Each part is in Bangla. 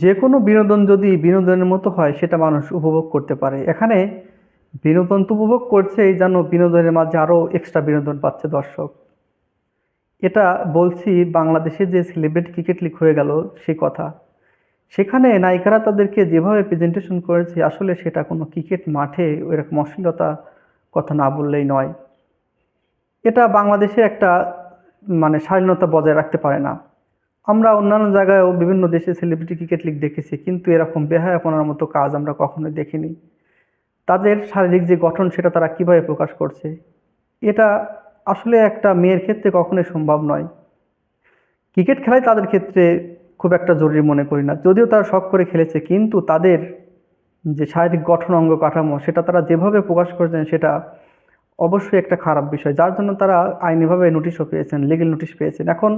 যে কোনো বিনোদন যদি বিনোদনের মতো হয়, সেটা মানুষ উপভোগ করতে পারে। এখানে বিনোদন তো উপভোগ করছে এই যেন বিনোদনের মাঝে আরও এক্সট্রা বিনোদন পাচ্ছে দর্শক। এটা বলছি, বাংলাদেশে যে সেলিব্রিটি ক্রিকেট লিগ হয়ে গেল, সেই কথা। সেখানে নায়িকারা তাদেরকে যেভাবে প্রেজেন্টেশন করেছে, আসলে সেটা কোনো ক্রিকেট মাঠে এরকম অশ্লীলতা কথা না বললেই নয়। এটা বাংলাদেশে একটা মানে স্বাধীনতা বজায় রাখতে পারে না। আমরা অন্যান্য জায়গায়ও বিভিন্ন দেশে সেলিব্রিটি ক্রিকেট লিগ দেখেছি, কিন্তু এরকম বেহায়াপনার মতো কাজ আমরা কখনোই দেখিনি। তাদের শারীরিক যে গঠন, সেটা তারা কীভাবে প্রকাশ করছে? এটা আসলে একটা মেয়ের ক্ষেত্রে কখনোই সম্ভব নয়। ক্রিকেট খেলাই তাদের ক্ষেত্রে খুব একটা জরুরি মনে করি না। যদিও তারা শখ করে খেলেছে, কিন্তু তাদের যে শারীরিক গঠন অঙ্গ কাঠামো সেটা তারা যেভাবে প্রকাশ করেছেন, সেটা অবশ্যই একটা খারাপ বিষয়। যার জন্য তারা আইনিভাবে নোটিশও পেয়েছেন লিগেল নোটিশ পেয়েছেন। এখন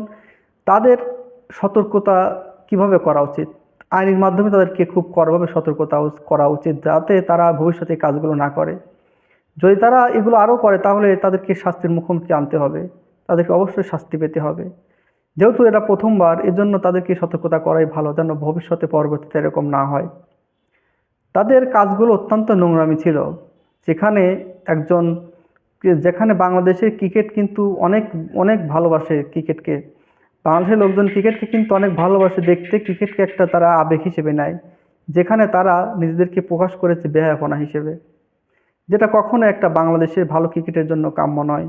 তাদের সতর্কতা কীভাবে করা উচিত? আইনের মাধ্যমে তাদেরকে খুব কড়াভাবে সতর্কতা করা উচিত যাতে তারা ভবিষ্যতে কাজগুলো না করে। যদি তারা এগুলো আরও করে, তাহলে তাদেরকে শাস্তির মুখোমুখি আনতে হবে। তাদেরকে অবশ্যই শাস্তি পেতে হবে। যেহেতু এটা প্রথমবার, এজন্য তাদেরকে সতর্কতা করাই ভালো, যেন ভবিষ্যতে পরবর্তীতে এরকম না হয়। তাদের কাজগুলো অত্যন্ত নোংরামি ছিল। যেখানে একজন, যেখানে বাংলাদেশের ক্রিকেট কিন্তু অনেক অনেক ভালোবাসে ক্রিকেটকে। বাংলাদেশের লোকজন ক্রিকেটকে কিন্তু অনেক ভালোবাসে দেখতে। ক্রিকেটকে একটা তারা আবেগ হিসেবে নেয়, যেখানে তারা নিজেদেরকে প্রকাশ করেছে বেহায়াপনা হিসেবে। যেটা কখনো একটা বাংলাদেশের ভালো ক্রিকেটের জন্য কাম্য নয়।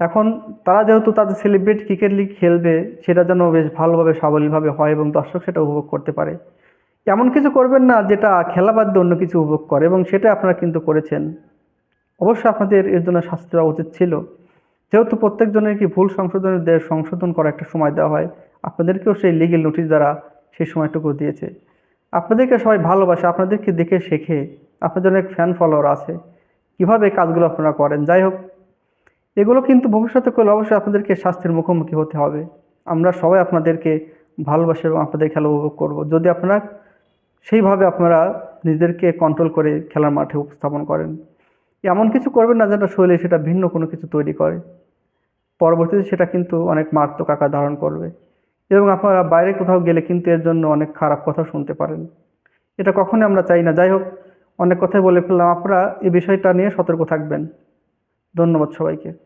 এখন তারা যেহেতু তাদের সেলিব্রেট ক্রিকেট লিগ খেলবে, সেটা যেন বেশ ভালোভাবে, সাবলীলভাবে হয় এবং দর্শক সেটা উপভোগ করতে পারে। এমন কিছু করবেন না যেটা খেলা বাদ দিয়ে অন্য কিছু উপভোগ করে এবং সেটা আপনারা কিন্তু করেছেন। অবশ্য আপনাদের এর জন্য শাস্তি দেওয়া উচিত ছিল। যেহেতু প্রত্যেকজনের কি ভুল সংশোধনের দে- সংশোধন করা একটা সময় দেওয়া হয়, আপনাদেরকেও সেই লিগেল নোটিশ দ্বারা সেই সময়টুকু দিয়েছে। আপনাদেরকে সবাই ভালোবাসে, আপনাদেরকে দেখে শেখে, আপনাদের অনেক ফ্যান ফলোয়ার আছে। কীভাবে কাজগুলো আপনারা করেন? যাই হোক, এগুলো কিন্তু ভবিষ্যতে করলে অবশ্যই আপনাদেরকে শাস্তির মুখোমুখি হতে হবে। আমরা সবাই আপনাদেরকে ভালোবাসি এবং আপনাদের খেলা উপভোগ করব। যদি আপনারা সেইভাবে আপনারা নিজেদেরকে কন্ট্রোল করে খেলার মাঠে উপস্থাপন করেন এমন কিছু করবেন না যেটা শৈলী সেটা ভিন্ন কোনো কিছু তৈরি করে। পরবর্তীতে সেটা কিন্তু অনেক মারাত্মক আকার ধারণ করবে। এবং আপনারা বাইরে কোথাও গেলে কিন্তু এর জন্য অনেক খারাপ কথা শুনতে পারেন। এটা কখনই আমরা চাই না। যাই হোক, অনেক কথাই বলে ফেললাম। আপনারা এই বিষয়টা নিয়ে সতর্ক থাকবেন। ধন্যবাদ সবাইকে।